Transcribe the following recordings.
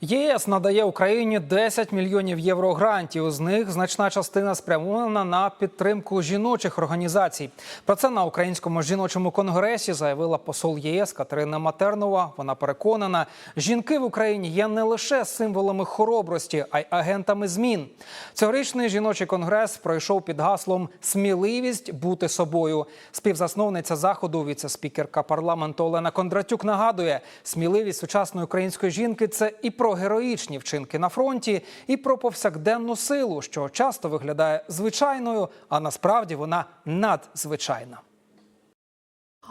ЄС надає Україні 10 мільйонів євро грантів. З них значна частина спрямована на підтримку жіночих організацій. Про це на українському жіночому конгресі заявила посол ЄС Катерина Матернова. Вона переконана, жінки в Україні є не лише символами хоробрості, а й агентами змін. Цьогорічний жіночий конгрес пройшов під гаслом Сміливість бути собою. Співзасновниця заходу, віце-спікерка парламенту Олена Кондратюк нагадує, сміливість сучасної української жінки це і про героїчні вчинки на фронті, і про повсякденну силу, що часто виглядає звичайною, а насправді вона надзвичайна.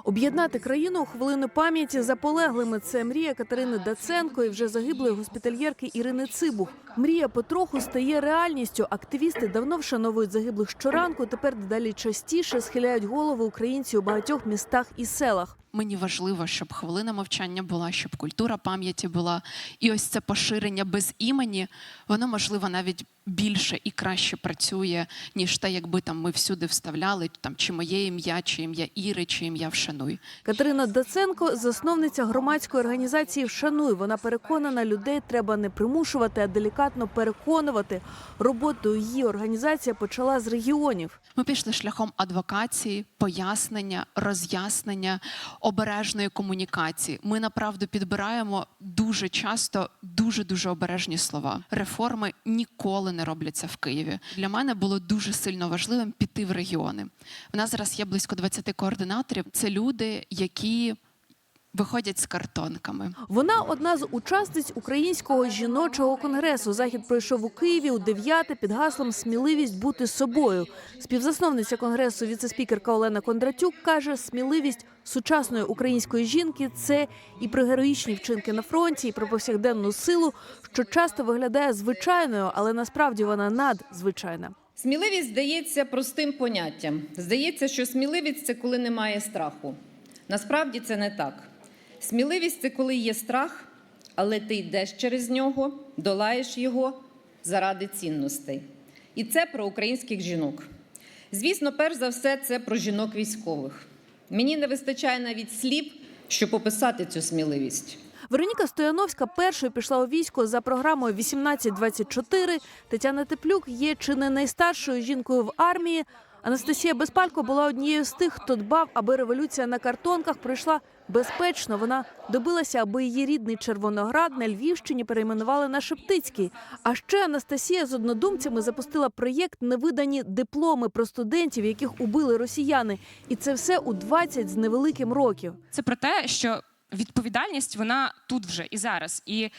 Об'єднати країну у хвилину пам'яті за полеглими це мрія Катерини Даценко і вже загиблої госпітальєрки Ірини Цибух. Мрія потроху стає реальністю. Активісти давно вшановують загиблих щоранку. Тепер дедалі частіше схиляють голови українці у багатьох містах і селах. Мені важливо, щоб хвилина мовчання була, щоб культура пам'яті була. І ось це поширення без імені, воно можливо навіть більше і краще працює, ніж те, якби там ми всюди вставляли там чи моє ім'я, чи ім'я Іри, чи ім'я Вшануй. Катерина Даценко, засновниця громадської організації Вшануй. Вона переконана, людей треба не примушувати, а делікатно переконувати. Роботу її організація почала з регіонів. Ми пішли шляхом адвокації, пояснення, роз'яснення, обережної комунікації. Ми направду підбираємо дуже часто дуже дуже обережні слова. Реформи ніколи не робляться в Києві. Для мене було дуже сильно важливим піти в регіони. У нас зараз є близько 20 координаторів. Це люди, які виходять з картонками. Вона одна з учасниць українського жіночого конгресу. Захід пройшов у Києві у дев'яте під гаслом Сміливість бути собою. Співзасновниця конгресу, віцеспікерка Олена Кондратюк каже, сміливість сучасної української жінки це і про героїчні вчинки на фронті, і про повсякденну силу, що часто виглядає звичайною, але насправді вона надзвичайна. Сміливість здається простим поняттям. Здається, що сміливість це коли немає страху. Насправді це не так. Сміливість це коли є страх, але ти йдеш через нього, долаєш його заради цінностей. І це про українських жінок. Звісно, перш за все, це про жінок військових. Мені не вистачає навіть слів, щоб описати цю сміливість. Вероніка Стояновська першою пішла у військо за програмою 1824. Тетяна Теплюк є чи не найстаршою жінкою в армії. Анастасія Безпалько була однією з тих, хто дбав, аби революція на картонках пройшла безпечно. Вона добилася, аби її рідний Червоноград на Львівщині перейменували на Шептицький. А ще Анастасія з однодумцями запустила проєкт Невидані дипломи про студентів, яких убили росіяни. І це все у 20 з невеликим років. це про те, що відповідальність вона тут вже і зараз. І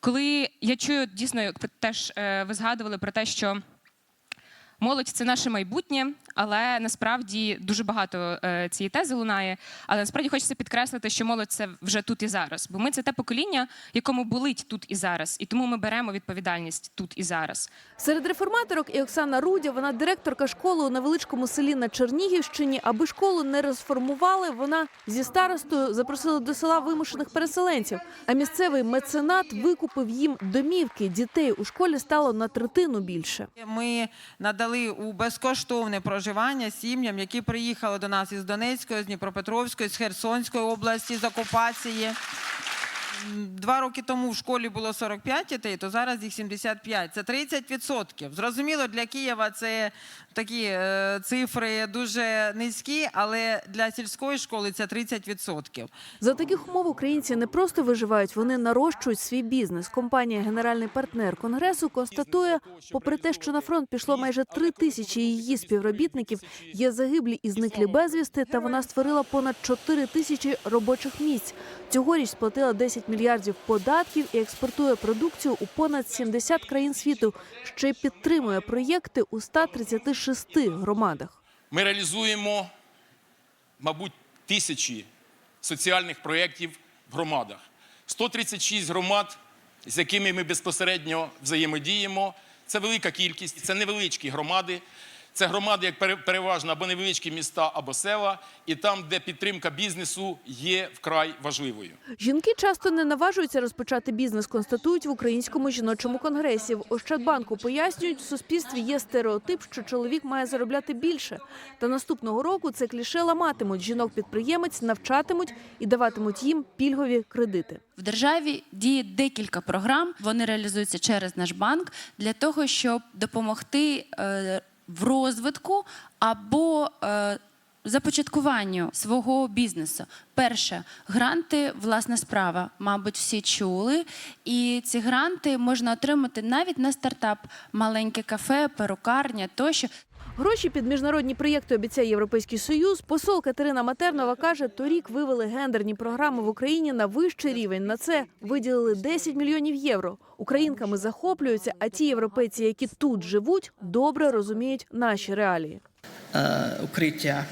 коли я чую дійсно, як теж е, ви згадували про те, що молодь це наше майбутнє, але насправді дуже багато е, цієї тези лунає. Але насправді хочеться підкреслити, що молодь це вже тут і зараз. Бо ми це те покоління, якому болить тут і зараз, і тому ми беремо відповідальність тут і зараз. Серед реформаторок і Оксана Рудя, вона директорка школи у невеличкому селі на Чернігівщині. Аби школу не розформували, вона зі старостою запросила до села вимушених переселенців. А місцевий меценат викупив їм домівки. Дітей у школі стало на третину більше. Ми надали у безкоштовне проживання сім'ям, які приїхали до нас із Донецької, з Дніпропетровської, з Херсонської області з окупації. Два роки тому в школі було 45 дітей, то зараз їх 75. Це 30%. Зрозуміло, для Києва це такі е, цифри дуже низькі, але для сільської школи це 30%. За таких умов українці не просто виживають, вони нарощують свій бізнес. Компанія Генеральний партнер конгресу констатує, попри те, що на фронт пішло майже три тисячі її співробітників, є загиблі і зниклі безвісти, та вона створила понад 4 тисячі робочих місць. Цьогоріч сплатила 10 мільярдів податків і експортує продукцію у понад 70 країн світу. Ще й підтримує проєкти у 136 громадах. Ми реалізуємо, мабуть, тисячі соціальних проєктів в громадах. 136 громад, з якими ми безпосередньо взаємодіємо. Це велика кількість, це невеличкі громади. Це громади, як пере- переважно або невеличкі міста, або села, і там, де підтримка бізнесу є вкрай важливою. Жінки часто не наважуються розпочати бізнес, констатують в українському жіночому конгресі. В Ощадбанку пояснюють, в суспільстві є стереотип, що чоловік має заробляти більше. Та наступного року це кліше ламатимуть. Жінок-підприємець навчатимуть і даватимуть їм пільгові кредити. В державі діє декілька програм. Вони реалізуються через наш банк для того, щоб допомогти е, в розвитку або е, започаткуванню свого бізнесу. Перше гранти, власна справа, мабуть, всі чули. І ці гранти можна отримати навіть на стартап, маленьке кафе, перукарня тощо. Гроші під міжнародні проєкти обіцяє Європейський Союз. Посол Катерина Матернова каже, торік вивели гендерні програми в Україні на вищий рівень. На це виділили 10 мільйонів євро. Українками захоплюються, а ті європейці, які тут живуть, добре розуміють наші реалії. е, укриття.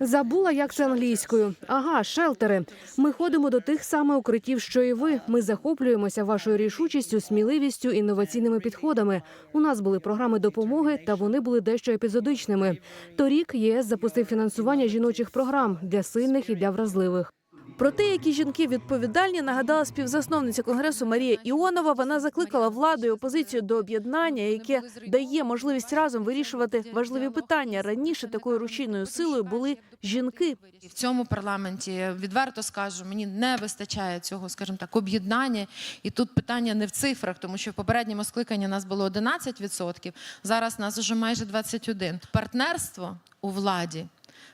Забула, як це англійською. Ага, шелтери. Ми ходимо до тих самих укриттів, що і ви. Ми захоплюємося вашою рішучістю, сміливістю, інноваційними підходами. У нас були програми допомоги, та вони були дещо епізодичними. Торік ЄС запустив фінансування жіночих програм для сильних і для вразливих. Про те, які жінки відповідальні, нагадала співзасновниця конгресу Марія Іонова. Вона закликала владу і опозицію до об'єднання, яке дає можливість разом вирішувати важливі питання. Раніше такою рушійною силою були жінки. В цьому парламенті відверто скажу, мені не вистачає цього, скажімо так, об'єднання. І тут питання не в цифрах, тому що в попередньому скликанні нас було 11%, зараз нас вже майже 21%. Партнерство у владі.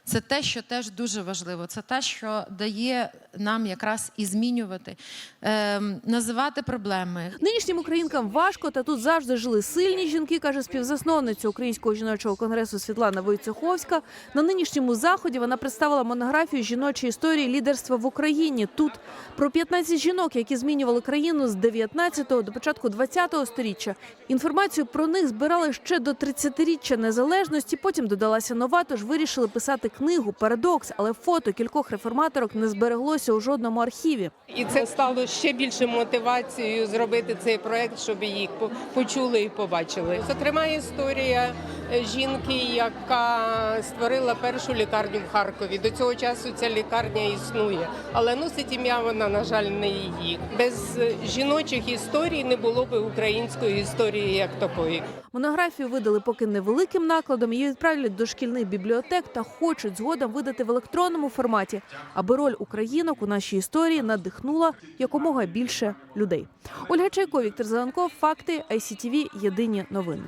Це те, що теж дуже важливо. Це те, що дає нам якраз і змінювати, ем, називати проблеми, Нинішнім українкам важко, та тут завжди жили сильні жінки, каже співзасновниця Українського жіночого конгресу Світлана Войцеховська. На нинішньому заході вона представила монографію жіночої історії лідерства в Україні. Тут про 15 жінок, які змінювали країну з 19-го до початку 20-го сторіччя. Інформацію про них збирали ще до 30-річчя незалежності. Потім додалася нова, тож вирішили писати книгу. Парадокс, але фото кількох реформаторок не збереглося у жодному архіві. І це стало ще більше мотивацією зробити цей проект, щоб їх почули і побачили. Зокрема, історія жінки, яка створила першу лікарню в Харкові. До цього часу ця лікарня існує, але носить ім'я вона, на жаль, не її. Без жіночих історій не було б української історії як такої. Монографію видали поки невеликим накладом. Її відправлять до шкільних бібліотек та хочуть згодом видати в електронному форматі, аби роль українок у нашій історії надихнула якомога більше людей. Ольга Чайко, Віктор Зеленков, факти ICTV, Єдині новини.